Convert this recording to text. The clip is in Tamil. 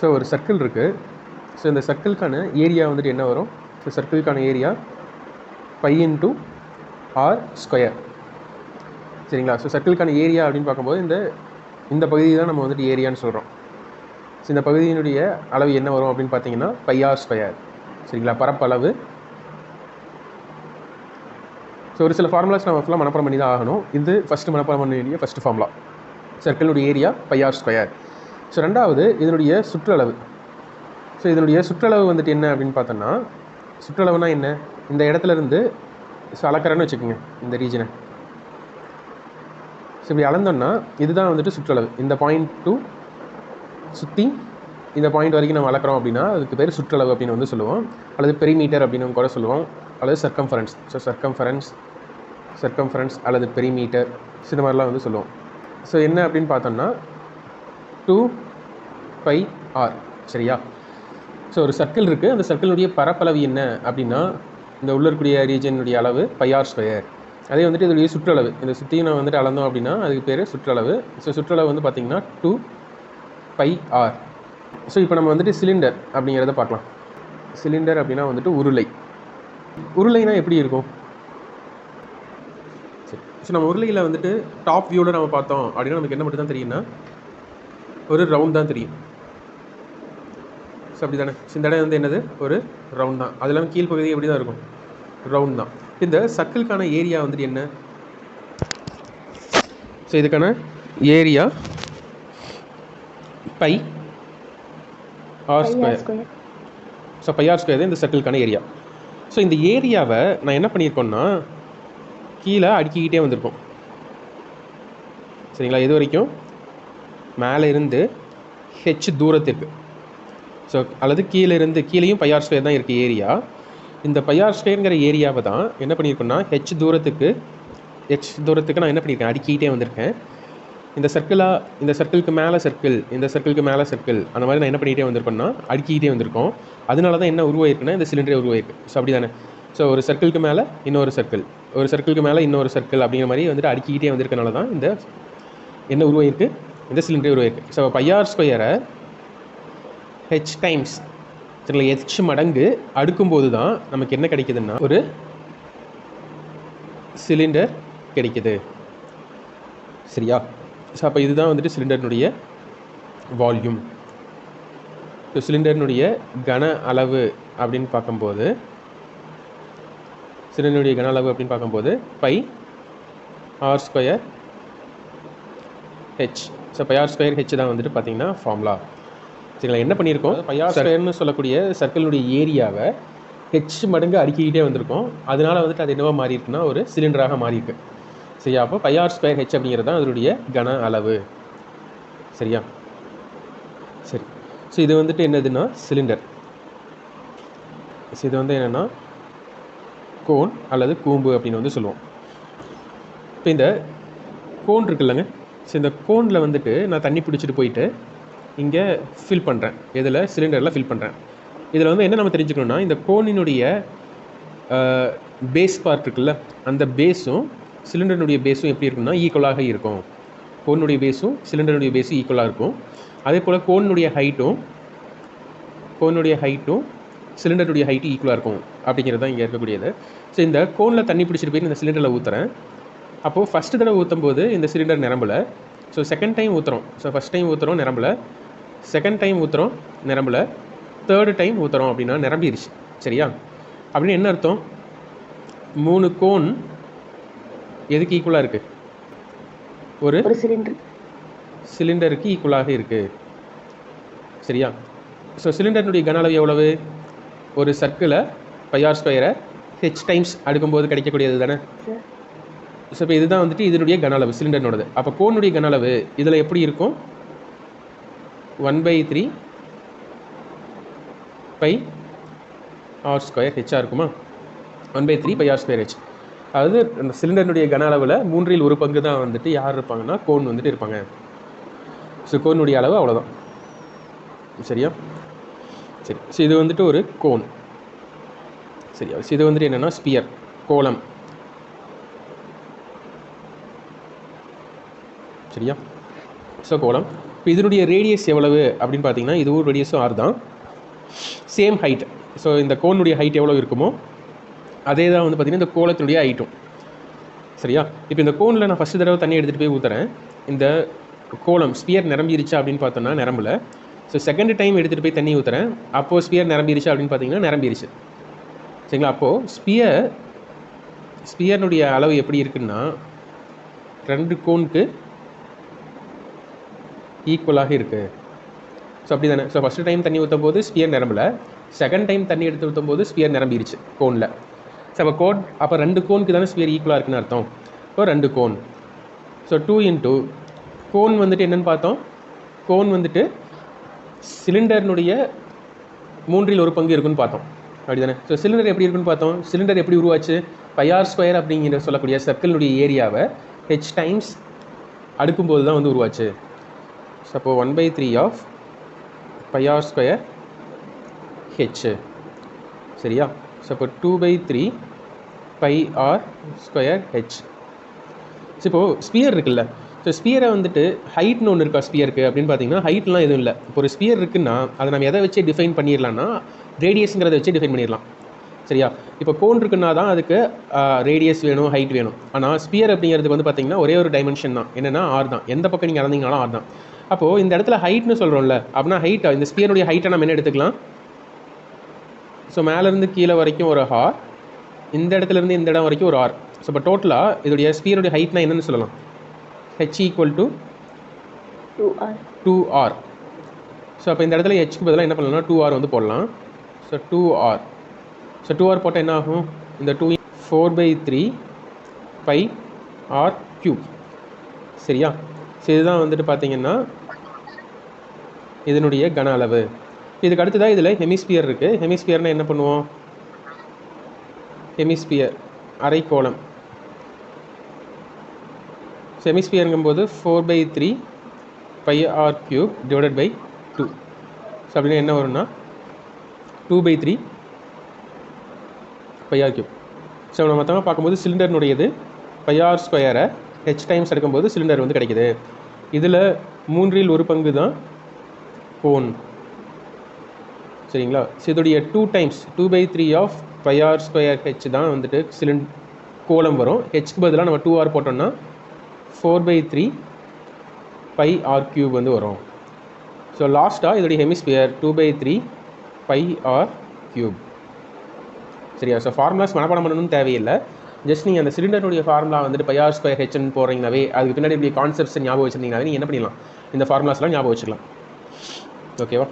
ஸோ ஒரு சர்க்கிள் இருக்குது ஸோ இந்த சர்க்கிள்க்கான ஏரியா வந்துட்டு என்ன வரும்? So சர்க்கிள்க்கான area pi into r square சரிங்களா? ஸோ சர்க்கிள்க்கான ஏரியா அப்படின்னு பார்க்கும்போது இந்த இந்த பகுதி தான் நம்ம வந்துட்டு ஏரியான்னு சொல்கிறோம் ஸோ இந்த பகுதியினுடைய அளவு என்ன வரும் அப்படின்னு பார்த்தீங்கன்னா பை ஆர் ஸ்கொயர் சரிங்களா? பரப்பளவு. ஸோ ஒரு சில ஃபார்முலாஸ் நம்ம ஃபுல்லாக மனப்பாடம் பண்ணி தான் ஆகணும். இது ஃபஸ்ட்டு மனப்பாடம் பண்ண வேண்டிய first formula சர்க்கிளுடைய area pi r square so ரெண்டாவது இதனுடைய சுற்றளவு. ஸோ இதனுடைய சுற்றளவு வந்துட்டு என்ன அப்படின்னு பார்த்தோன்னா சுற்றளவுனா என்ன? இந்த இடத்துல இருந்து ஸோ அளக்கிறேன்னு வச்சுக்கோங்க இந்த ரீஜனை ஸோ இப்படி அளந்தோம்னா இதுதான் வந்துட்டு சுற்றளவு. இந்த பாயிண்ட் டு சுற்றி இந்த பாயிண்ட் வரைக்கும் நம்ம அளக்கிறோம் அப்படின்னா அதுக்கு பேர் சுற்றளவு அப்படின்னு வந்து சொல்லுவோம். அல்லது பெரிமீட்டர் அப்படின்னு கூட சொல்லுவோம். அல்லது சர்க்கம்ஃபரன்ஸ் ஸோ சர்க்கம்ஃபரன்ஸ் சர்க்கம்ஃபரன்ஸ் அல்லது பெரிமீட்டர் ஸோ இந்த மாதிரிலாம் வந்து சொல்லுவோம். ஸோ என்ன அப்படின்னு பார்த்தோம்னா டூ பை ஆர் சரியா? ஸோ ஒரு சர்க்கிள் இருக்குது அந்த சர்க்கிளுடைய பரப்பளவு என்ன அப்படின்னா இந்த உள்ள இருக்கக்கூடிய ரீஜனுடைய அளவு பை ஆர் ஸ்கொயர் அதே வந்துட்டு இதோடைய சுற்றளவு. இந்த சுற்றியும் நான் வந்துட்டு அளந்தோம் அப்படின்னா அதுக்கு பேர் சுற்றளவு. ஸோ சுற்றளவு வந்து பார்த்திங்கன்னா டூ பை ஆர் ஸோ இப்போ நம்ம வந்துட்டு சிலிண்டர் அப்படிங்கிறத பார்க்கலாம். சிலிண்டர் அப்படின்னா வந்துட்டு உருளை. உருளைனா எப்படி இருக்கும்? சரி. ஸோ நம்ம உருளையில் வந்துட்டு டாப் வியூவில் நம்ம பார்த்தோம் அப்படின்னா நமக்கு என்ன மட்டும் தான் தெரியும்னா ஒரு ரவுண்ட் தான் தெரியும். ஸோ அப்படி தானே இந்த இடம் வந்து என்னது? ஒரு ரவுண்ட் தான். அது இல்லாமல் கீழ்ப்பகுதி எப்படி தான் இருக்கும்? ரவுண்ட் தான். இந்த சர்க்கிள்கான ஏரியா வந்துட்டு என்ன? ஸோ இதுக்கான area pi r square so pi r square தான் இந்த சர்க்கிள்கான ஏரியா ஸோ இந்த ஏரியாவை நான் என்ன பண்ணியிருக்கோன்னா கீழே அடுக்கிக்கிட்டே வந்திருக்கோம். சரிங்களா? இது வரைக்கும்? மேலே இருந்து ஹெச் தூரத்திற்கு. ஸோ அல்லது கீழே இருந்து கீழேயும் பையார் ஸ்கொயர் தான் இருக்குது ஏரியா இந்த பையார் ஸ்கொயருங்கிற ஏரியாவை தான் என்ன பண்ணியிருக்கோன்னா ஹெச் தூரத்துக்கு ஹெச் தூரத்துக்கு நான் என்ன பண்ணியிருக்கேன் அடிக்கிட்டே வந்திருக்கேன். இந்த சர்க்கிளாக இந்த சர்க்கிளுக்கு மேலே சர்க்கிள் இந்த சர்க்கிளுக்கு மேலே சர்க்கிள் அந்த மாதிரி நான் என்ன பண்ணிகிட்டே வந்திருக்கோன்னா அடுக்கிக்கிட்டே வந்திருக்கோம். அதனால தான் என்ன உருவாயிருக்குன்னா இந்த சிலிண்டரே உருவாயிருக்கு. ஸோ அப்படி தானே ஸோ ஒரு சர்க்கிளுக்கு மேலே இன்னொரு சர்க்கிள் ஒரு சர்க்கிளுக்கு மேலே இன்னொரு சர்க்கிள் அப்படிங்கிற மாதிரி வந்துட்டு அடுக்கிக்கிட்டே வந்திருக்கனால தான் இந்த என்ன உருவாயிருக்கு? இந்த சிலிண்டர் உருவாயிருக்கு ஸோ பையார் ஸ்கொயரை ஹெச் டைம்ஸ் சரிங்களா ஹெச் மடங்கு அடுக்கும்போது தான் நமக்கு என்ன கிடைக்குதுன்னா ஒரு சிலிண்டர் கிடைக்குது. சரியா? ஸோ அப்போ இதுதான் வந்துட்டு சிலிண்டர்னுடைய வால்யூம் ஸோ சிலிண்டர்னுடைய கன அளவு அப்படின்னு பார்க்கும்போது சிலிண்டருடைய கன அளவு அப்படின்னு பார்க்கும்போது pi r square H so pi r square H தான் வந்துட்டு பார்த்தீங்கன்னா ஃபார்முலா சரிங்களா? என்ன பண்ணியிருக்கோம்? பை ஆர் ஸ்கொயர்னு சொல்லக்கூடிய சர்க்கிளுடைய ஏரியாவை ஹெச் மடங்கு அடுக்கிக்கிட்டே வந்திருக்கோம். அதனால வந்துட்டு அது என்னவா மாறி இருக்குன்னா ஒரு சிலிண்டராக மாறி இருக்கு சரியா? அப்போ பை ஆர் ஸ்கொயர் ஹெச் அப்படிங்கிறது தான் அதனுடைய கன அளவு. சரியா? சரி. ஸோ இது வந்துட்டு என்னதுன்னா சிலிண்டர் ஸோ இது வந்து என்னென்னா கோன் அல்லது கூம்பு அப்படின்னு வந்து சொல்லுவோம். இப்போ இந்த கோன் இருக்குல்லங்க. ஸோ இந்த கோனில் வந்துட்டு நான் தண்ணி பிடிச்சிட்டு போயிட்டு இங்கே ஃபில் பண்ணுறேன் இதில் சிலிண்டரில் ஃபில் பண்ணுறேன் இதில் வந்து என்ன நம்ம தெரிஞ்சுக்கணும்னா இந்த கோனினுடைய பேஸ் பார்ட் இருக்குல்ல அந்த பேஸும் சிலிண்டரினுடைய பேஸும் எப்படி இருக்கும்னா ஈக்குவலாக இருக்கும். கோனுடைய பேஸும் சிலிண்டருடைய பேஸும் ஈக்குவலாக இருக்கும். அதே போல் கோனுடைய ஹைட்டும் கோனுடைய ஹைட்டும் சிலிண்டருடைய ஹைட்டு ஈக்குவலாக இருக்கும் அப்படிங்கிறது தான் இங்கே இருக்கக்கூடியது. ஸோ இந்த கோனில் தண்ணி பிடிச்சிட்டு போய் இந்த சிலிண்டரில் ஊற்றுறேன் அப்போது ஃபஸ்ட்டு தடவை ஊற்றும் போது இந்த சிலிண்டர் நிரம்பலை. ஸோ செகண்ட் டைம் ஊற்றுறோம் ஸோ ஃபஸ்ட் டைம் ஊற்றுறோம் நிரம்பலை. செகண்ட் டைம் ஊற்றுறோம் நிரம்பலை. தேர்டு டைம் ஊற்றுறோம் அப்படின்னா நிரம்பிடுச்சு சரியா? அப்படின்னு என்ன அர்த்தம்? மூணு கோன் எதுக்கு ஈக்குவலாக இருக்குது ஒரு சிலிண்டர் சிலிண்டருக்கு ஈக்குவலாக இருக்குது சரியா? ஸோ சிலிண்டரினுடைய கன அளவு எவ்வளவு? ஒரு சர்க்கிளை பையார் ஸ்கொயரை ஹெச் டைம்ஸ் அடுக்கும்போது கிடைக்கக்கூடியது தானே? ஸோ இப்போ இதுதான் வந்துட்டு இதனுடைய கன அளவு சிலிண்டர்னோடது அப்போ கோனுடைய கன அளவு இதில் எப்படி இருக்கும்? One by three by r square ஹெச்சாக இருக்குமா? One by three by r square H அதாவது அந்த சிலிண்டர்னுடைய கன அளவில் மூன்றில் ஒரு பங்கு தான் வந்துட்டு யார் இருப்பாங்கன்னா கோன் வந்துட்டு இருப்பாங்க. ஸோ கோனுடைய அளவு அவ்வளோதான் சரியா? சரி. ஸோ இது வந்துட்டு ஒரு கோன். சரியா? ஸோ இது வந்துட்டு என்னென்னா ஸ்பியர் கோலம் சரியா? ஸோ கோலம். இப்போ இதனுடைய ரேடியஸ் எவ்வளவு அப்படின்னு பார்த்தீங்கன்னா இதுவும் ரேடியஸும் ஆர் தான். சேம் ஹைட் ஸோ இந்த கோனுடைய ஹைட் எவ்வளோ இருக்குமோ அதே தான் வந்து பார்த்திங்கன்னா இந்த கோலத்தினுடைய ஹைட்டும் சரியா? இப்போ இந்த கோனில் நான் ஃபஸ்ட்டு தடவை தண்ணி எடுத்துகிட்டு போய் ஊற்றுறேன் இந்த கோலம் ஸ்பியர் நிரம்பிருச்சா அப்படின்னு பார்த்தோன்னா நிரம்பல. ஸோ செகண்ட் டைம் எடுத்துகிட்டு போய் தண்ணி ஊற்றுறேன் அப்போது ஸ்பியர் நிரம்பிருச்சா அப்படின்னு பார்த்தீங்கன்னா நிரம்பிருச்சு. சரிங்களா? அப்போது ஸ்பியர் ஸ்பியர்னுடைய அளவு எப்படி இருக்குன்னா ரெண்டு கோனுக்கு ஈக்குவலாக இருக்குது ஸோ அப்படி தானே ஸோ ஃபஸ்ட்டு டைம் தண்ணி ஊற்றும் போது ஸ்பியர் நிரம்பல. செகண்ட் டைம் தண்ணி எடுத்து ஊற்றும் போது ஸ்பியர் நிரம்பிடுச்சு கோனில் ஸோ அப்போ கோன் அப்போ ரெண்டு கோனுக்கு தானே ஸ்பியர் ஈக்குவலாக இருக்குன்னு அர்த்தம். ஸோ ரெண்டு cone so two into cone வந்துட்டு என்னென்னு பார்த்தோம்? கோன் வந்துட்டு சிலிண்டர்னுடைய மூன்றில் ஒரு பங்கு இருக்குன்னு பார்த்தோம். அப்படி தானே ஸோ சிலிண்டர் எப்படி இருக்குன்னு பார்த்தோம்? சிலிண்டர் எப்படி உருவாச்சு? பையார் ஸ்கொயர் அப்படிங்கிற சொல்லக்கூடிய சர்க்கிளினுடைய ஏரியாவை ஹெச் டைம்ஸ் அடுக்கும்போது தான் வந்து உருவாச்சு. ஸோ அப்போ one by three of pi r square H சரியா? ஸோ இப்போ two by three by r square H so இப்போது ஸ்பியர் இருக்குல்ல? ஸோ ஸ்பியரை வந்துட்டு ஹைட்னு ஒன்று இருக்கா ஸ்பியருக்கு? அப்படின்னு பார்த்தீங்கன்னா ஹைட்லாம் எதுவும் இல்லை. இப்போ ஒரு ஸ்பியர் இருக்குன்னா அதை நம்ம எதை வச்சு டிஃபைன் பண்ணிடலாம்னா ரேடியஸுங்கிறத வச்சு டிஃபைன் பண்ணிடலாம். சரியா? இப்போ கோன் இருக்குன்னா தான் அதுக்கு ரேடியஸ் வேணும் ஹைட் வேணும். ஆனால் ஸ்பியர் அப்படிங்கிறதுக்கு வந்து பார்த்தீங்கன்னா ஒரே ஒரு டைமென்ஷன் தான். என்னென்னா ஆர் தான். எந்த பக்கம் நீங்கள் இறந்தீங்கனாலும் ஆர் தான். அப்போது இந்த இடத்துல ஹைட்னு சொல்கிறோம்ல அப்படின்னா ஹைட் இந்த ஸ்பியருடைய ஹைட்டை நம்ம என்ன எடுத்துக்கலாம்? ஸோ மேலேருந்து கீழே வரைக்கும் ஒரு ஹார் இந்த இடத்துலேருந்து இந்த இடம் வரைக்கும் ஒரு ஆர் ஸோ இப்போ டோட்டலாக இதோடைய ஸ்பியருடைய ஹைட்னா என்னென்னு சொல்லலாம். H equal to two r two r so அப்போ இந்த இடத்துல ஹெச்க்கு பதிலாக என்ன பண்ணலாம்னா டூ ஆர் வந்து போடலாம். So two r so two r போட்டால் என்ன ஆகும்? இந்த two four by three by r cube சரியா? ஸோ இதுதான் வந்துட்டு பார்த்தீங்கன்னா இதனுடைய கன அளவு. இதுக்கு அடுத்து தான் இதில் ஹெமிஸ்பியர் இருக்குது ஹெமிஸ்பியர்னால் என்ன பண்ணுவோம்? ஹெமிஸ்பியர் அரைக்கோளம். செமிஸ்பியருங்கும்போது four by three by r cube divided by two so அப்படின்னா என்ன வரும்னா two by three by r cube so நம்ம மொத்தமாக பார்க்கும்போது சிலிண்டர்னுடையது பை ஆர் ஸ்கொயரை ஹெச் டைம்ஸ் எடுக்கும்போது சிலிண்டர் வந்து கிடைக்குது. இதில் மூன்றில் ஒரு பங்கு தான் கோன் சரிங்களா? ஸோ இதோடைய two times two by three of pi r square H தான் வந்துட்டு சிலிண்ட் கோலம் வரும். ஹெச்க்கு பதிலாக நம்ம டூ ஆர் போட்டோம்னா four by three by r cube வந்து வரும். ஸோ லாஸ்ட்டாக இதோடைய hemisphere two by three by r cube சரியா? ஸோ ஃபார்முலாஸ் மனப்பாடம் பண்ணணும்னு தேவையில்லை. ஜஸ்ட் நீங்கள் அந்த சிலிண்டருடைய ஃபார்முலா வந்துட்டு பையார் ஸ்கொயர் ஹெச்னு போகிறீங்கனாவே அதுக்கு பின்னாடி இப்படி கான்செப்ட்ஸ் ஞாபகம் வச்சிருந்தீங்கனாவே நீங்கள் என்ன பண்ணிடலாம்? இந்த ஃபார்முலாஸ்லாம் ஞாபகம் வச்சுக்கலாம் ஓகேவா